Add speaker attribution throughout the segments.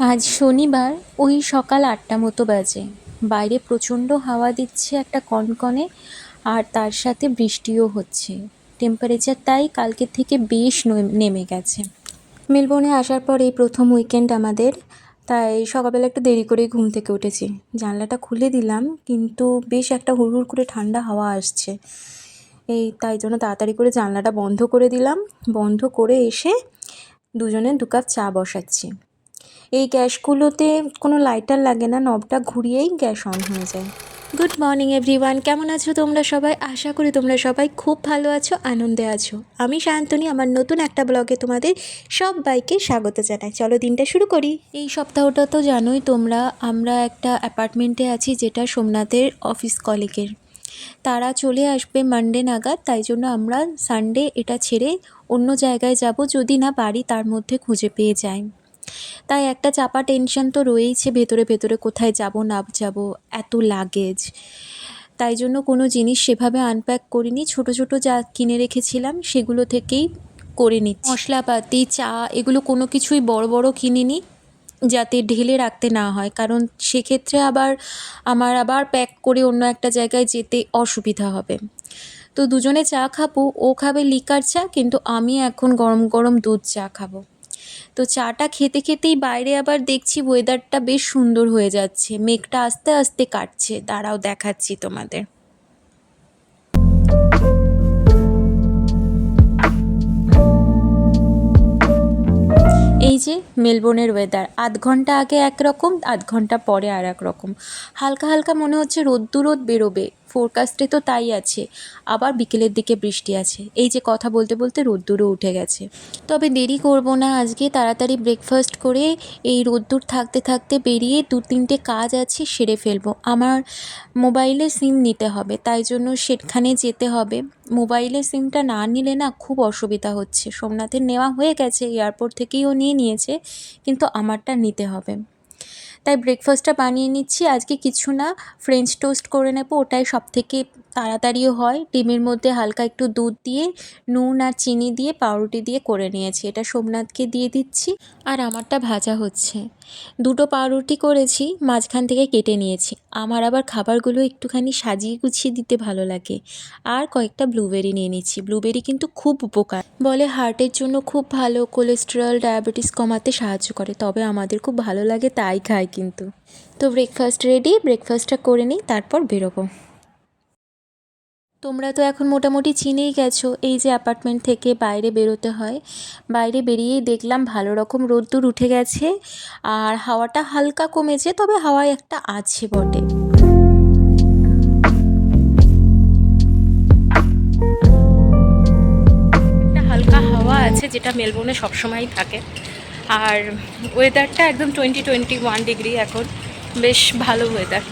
Speaker 1: আজ শনিবার ওই সকাল আটটা মতো বাজে। বাইরে প্রচণ্ড হাওয়া দিচ্ছে একটা কনকনে আর তার সাথে বৃষ্টিও হচ্ছে। টেম্পারেচার তাই কালকের থেকে বেশ নেমে গেছে। মেলবোর্নে আসার পর এই প্রথম উইকেন্ড আমাদের, তাই সকালবেলা একটু দেরি করেই ঘুম থেকে উঠেছি। জানলাটা খুলে দিলাম, কিন্তু বেশ একটা হুড়হুড় করে ঠান্ডা হাওয়া আসছে। এই তাই জন্য তাড়াতাড়ি করে জানলাটা বন্ধ করে দিলাম। বন্ধ করে এসে দুজনে দু কাপ চা বসাচ্ছি। এই গ্যাসগুলোতে কোনো লাইটার লাগে না নবটা ঘুরিয়েই গ্যাস অন হয়ে যায়। গুড মর্নিং এভরিওয়ান কেমন আছো তোমরা সবাই? আশা করি তোমরা সবাই খুব ভালো আছো আনন্দে আছো। আমি শান্তনী আমার নতুন একটা ব্লগে তোমাদের সব বাইকে স্বাগত জানাই। চলো দিনটা শুরু করি। এই সপ্তাহটা তো জানোই তোমরা আমরা একটা অ্যাপার্টমেন্টে আছি যেটা সোমনাথের অফিস কলিগের। তারা চলে আসবে মানডে নাগাদ তাই জন্য আমরা সানডে এটা ছেড়ে অন্য জায়গায় যাব যদি না বাড়ি তার মধ্যে খুঁজে পেয়ে যাই। তাই একটা চাপা টেনশন তো রয়েইছে ভেতরে ভেতরে কোথায় যাব, না যাব, এত লাগেজ। তাই জন্য কোনো জিনিস সেভাবে আনপ্যাক করিনি। ছোট ছোট যা কিনে রেখেছিলাম সেগুলো থেকেই করে নিচ্ছি। মশলাপাতি, চা, এগুলো কোনো কিছুই বড় বড় কিনিনি যাতে ঢেলে রাখতে না হয়। কারণ সেক্ষেত্রে আবার, আমার আবার প্যাক করে অন্য একটা জায়গায় যেতে অসুবিধা হবে। তো দুজনে চা খাব, ও খাবে লিকার চা, কিন্তু আমি এখন গরম গরম দুধ চা খাব। তো চাটা খেতে খেতেই বাইরে আবার দেখছি ওয়েদারটা বেশ সুন্দর হয়ে যাচ্ছে। মেঘটা আস্তে আস্তে কাটছে। দাঁড়াও দেখাচ্ছি তোমাদের। এই যে মেলবোর্নের ওয়েদার আধ ঘণ্টা আগে একরকম, আধ ঘণ্টা পরে আর এক রকম। হালকা হালকা মনে হচ্ছে রোদ্দুরোদ বেরোবে। ফোরকাস্টে তো তাই আছে। আবার বিকেলের দিকে বৃষ্টি আছে। এই যে কথা বলতে বলতে রোদ্দুরও উঠে গেছে। তবে দেরি করব না আজকে। তাড়াতাড়ি ব্রেকফাস্ট করে এই রোদ্দুর থাকতে থাকতে বেরিয়ে দু তিনটে কাজ আছে, সেরে ফেলব। আমার মোবাইলে সিম নিতে হবে, তাই জন্য সেখানে যেতে হবে। মোবাইলে সিমটা না নিলে না খুব অসুবিধা হচ্ছে। সোমনাথের নেওয়া হয়ে গেছে এয়ারপোর্ট থেকেই ও নিয়ে নিয়েছে, কিন্তু আমারটা নিতে হবে। তাই ব্রেকফাস্টটা বানিয়ে নিচ্ছি। আজকে কিছু না ফ্রেঞ্চ টোস্ট করে নেব, ওটাই সব থেকে তাড়াতাড়িও হয়। ডিমের মধ্যে হালকা একটু দুধ দিয়ে, নুন আর চিনি দিয়ে, পাউরুটি দিয়ে করে নিয়েছি। এটা সোমনাথকে দিয়ে দিচ্ছি। আর আমারটা ভাজা হচ্ছে। দুটো পাউরুটি করেছি, মাঝখান থেকে কেটে নিয়েছি। আমার আবার খাবারগুলো একটুখানি সাজিয়ে গুছিয়ে দিতে ভালো লাগে। আর কয়েকটা ব্লুবেরি নিয়ে নিচ্ছি। ব্লুবেরি কিন্তু খুব উপকার। বলে হার্টের জন্য খুব ভালো, কোলেস্টেরল, ডায়াবেটিস কমাতে সাহায্য করে। তবে আমাদের খুব ভালো লাগে তাই খাই কিন্তু। তো ব্রেকফাস্ট রেডি ব্রেকফাস্টটা করে নিই, তারপর বেরোবো। তোমরা তো এখন মোটামুটি চিনেই গেছো এই যে অ্যাপার্টমেন্ট থেকে বাইরে বেরোতে হয়। বাইরে বেরিয়েই দেখলাম ভালো রকম রোদ্দুর উঠে গেছে আর হাওয়াটা হালকা কমেছে তবে হাওয়ায় একটা আছে বটে। একটা হালকা হাওয়া আছে যেটা মেলবোর্নে সবসময়ই থাকে। আর ওয়েদারটা একদম টোয়েন্টি টোয়েন্টি ওয়ান ডিগ্রি এখন। বেশ ভালো ওয়েদার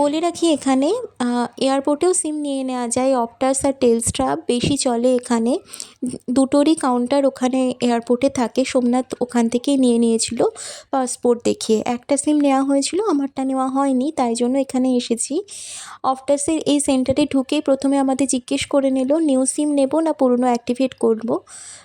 Speaker 1: বলে রাখি এখানে এয়ারপোর্টেও সিম নিয়ে নেওয়া যায়। অপটাস আর টেলস্ট্রা বেশি চলে এখানে। দুটোরই কাউন্টার ওখানে এয়ারপোর্টে থাকে। সোমনাথ ওখান থেকেই নিয়ে নিয়েছিল পাসপোর্ট দেখিয়ে। একটা সিম নেওয়া হয়েছিল, আমারটা নেওয়া হয়নি, তাই জন্য এখানে এসেছি। অপটাসের এই সেন্টারে ঢুকেই প্রথমে আমাদের জিজ্ঞেস করে নিল নিউ সিম নেব না পুরনো অ্যাক্টিভেট করব?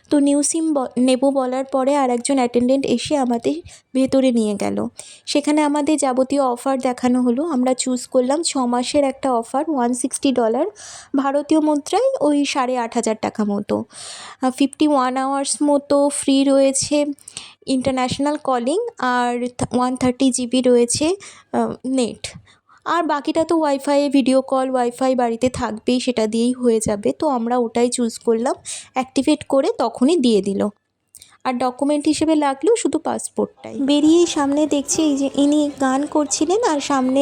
Speaker 1: তো নিউ সিম নেব বলার পরে আর একজন অ্যাটেন্ডেন্ট এসে আমাদের ভেতরে নিয়ে গেল। সেখানে আমাদের যাবতীয় অফার দেখানো হলো। আমরা চুজ করলাম, ছ মাসের একটা অফার ওয়ান সিক্সটি ডলার ভারতীয় মুদ্রায় ওই সাড়ে আট হাজার টাকা মতো। ফিফটি ওয়ান আওয়ার্স মতো ফ্রি রয়েছে ইন্টারন্যাশনাল কলিং আর ওয়ান থার্টি জিবি রয়েছে নেট আর বাকিটা তো ওয়াইফাই ভিডিও কল ওয়াইফাই বাড়িতে থাকবেই, সেটা দিয়েই হয়ে যাবে। তো আমরা ওটাই চুজ করলাম অ্যাক্টিভেট করে তখনই দিয়ে দিল। আর ডকুমেন্ট হিসেবে লাগল শুধু পাসপোর্টটাই বেরিয়েই সামনে দেখছি এই যে ইনি গান করছিলেন আর সামনে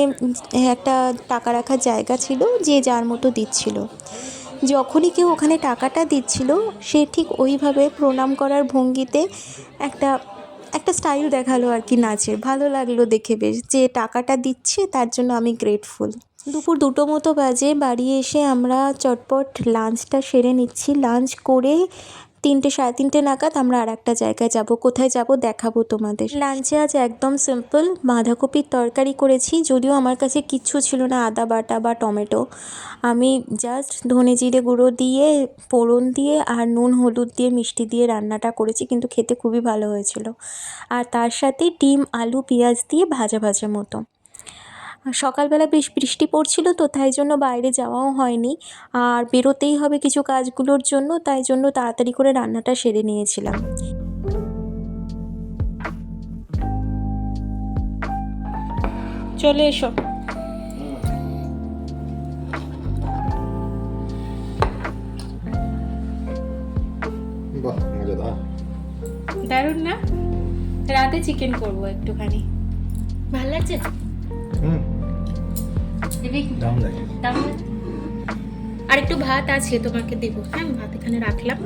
Speaker 1: একটা টাকা রাখার জায়গা ছিল যে যার মতো দিচ্ছিল। যখনই কেউ ওখানে টাকাটা দিচ্ছিল, সে ঠিক ওইভাবে প্রণাম করার ভঙ্গিতে একটা একটা স্টাইল দেখাল আর কি নাচের। ভালো লাগল দেখে বেশ, যে টাকাটা দিচ্ছে তার জন্য আমি গ্রেটফুল দুপুর দুটো মতো বাজে, বাড়ি এসে আমরা চটপট লাঞ্চটা সেরে নিচ্ছি। লাঞ্চ করে তিনটে, সাড়ে তিনটে নাগাদ আমরা আর একটা জায়গায় যাব। কোথায় যাব দেখাবো তোমাদের। লাঞ্চে আজ একদম সিম্পল বাঁধাকপির তরকারি করেছি, যদিও আমার কাছে কিচ্ছু ছিল না, আদা বাটা বা টমেটো। আমি জাস্ট ধনে জিরে গুঁড়ো দিয়ে, ফোড়ন দিয়ে আর নুন, হলুদ দিয়ে, মিষ্টি দিয়ে রান্নাটা করেছি, কিন্তু খেতে খুবই ভালো হয়েছিল। আর তার সাথে ডিম, আলু, পেঁয়াজ দিয়ে ভাজা ভাজা মতো। সকালবেলা বেশ বৃষ্টি পড়ছিল তো তাই জন্য বাইরে যাওয়াও হয়নি। আর বেরোতেই হবে কিছু কাজগুলোর জন্য তাই জন্য তাড়াতাড়ি করে রান্নাটা সেরে নিয়েছিলাম।
Speaker 2: চলে এসো। দারুণ না? রাতে চিকেন করব একটুখানি। ভালো লাগছে?
Speaker 3: হুম।
Speaker 2: দিবি? তাহলে আর একটু ভাত আছে তোমাকে দেবো। হ্যাঁ ভাত এখানে রাখলাম।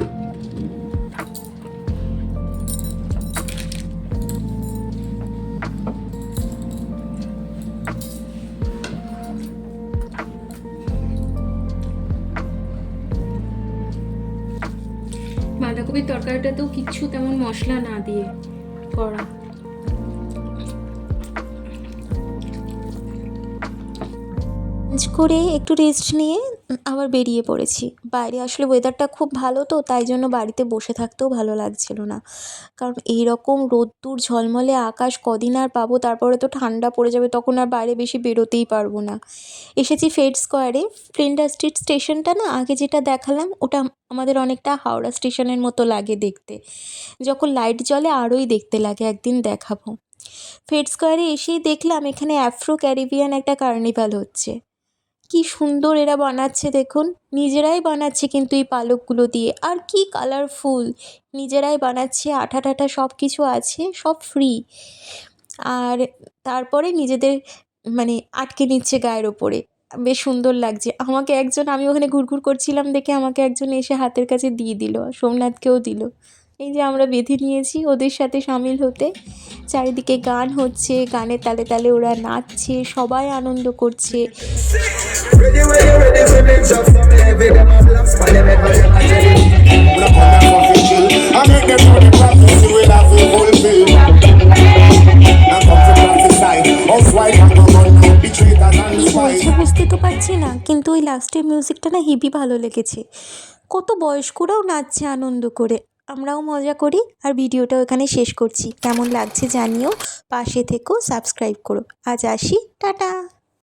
Speaker 2: বাঁধাকপির তরকারিটাতেও কিচ্ছু তেমন মশলা না দিয়ে করা।
Speaker 1: করে একটু রেস্ট নিয়ে আবার বেরিয়ে পড়েছি। বাইরে আসলে ওয়েদারটা খুব ভালো তো, তাই জন্য বাড়িতে বসে থাকতেও ভালো লাগছিল না। কারণ এই রকম রোদ্দুর, ঝলমলে আকাশ, কদিন আর পাবো, তারপরে তো ঠান্ডা পড়ে যাবে, তখন আর বাইরে বেশি বেরোতেই পারব না। এসেছি ফেড স্কোয়ারে ফ্লিন্ডার স্ট্রিট স্টেশনটা না, আগে যেটা দেখালাম, ওটা আমাদের অনেকটা হাওড়া স্টেশনের মতো লাগে দেখতে। যখন লাইট জ্বলে, আরোই দেখতে লাগে, একদিন দেখাবো। ফেড স্কোয়ারে এসেই দেখলাম, এখানে অ্যাফ্রো ক্যারিবিয়ান একটা কার্নিভাল হচ্ছে। কি সুন্দর এরা বানাচ্ছে দেখুন। নিজেরাই বানাচ্ছে কিন্তু এই পালকগুলো দিয়ে। আর কি কালারফুল নিজেরাই বানাচ্ছে আঠা টাঠা সব কিছু আছে, সব ফ্রি আর তারপরে নিজেদের মানে আটকে নিচ্ছে গায়ের ওপরে। বেশ সুন্দর লাগছে। আমাকে একজন, আমি ওখানে ঘুরঘুর করছিলাম দেখে আমাকে একজন এসে হাতের কাছে দিয়ে দিল, সোমনাথকেও দিল। এই যে আমরা বেঁধে নিয়েছি, ওদের সাথে সামিল হতে। চারিদিকে গান হচ্ছে গানে তালে তালে ওরা নাচছে, সবাই আনন্দ করছে। বুঝতে তো পারছি না, কিন্তু ওই লাস্টের মিউজিকটা না হেভি ভালো লেগেছে। কত বয়স্করাও নাচছে আনন্দ করে। আমরাও মজা করি আর ভিডিওটাও এখানে শেষ করছি। কেমন লাগছে জানিও। পাশে থেকেও সাবস্ক্রাইব করো। আজ আসি। টাটা।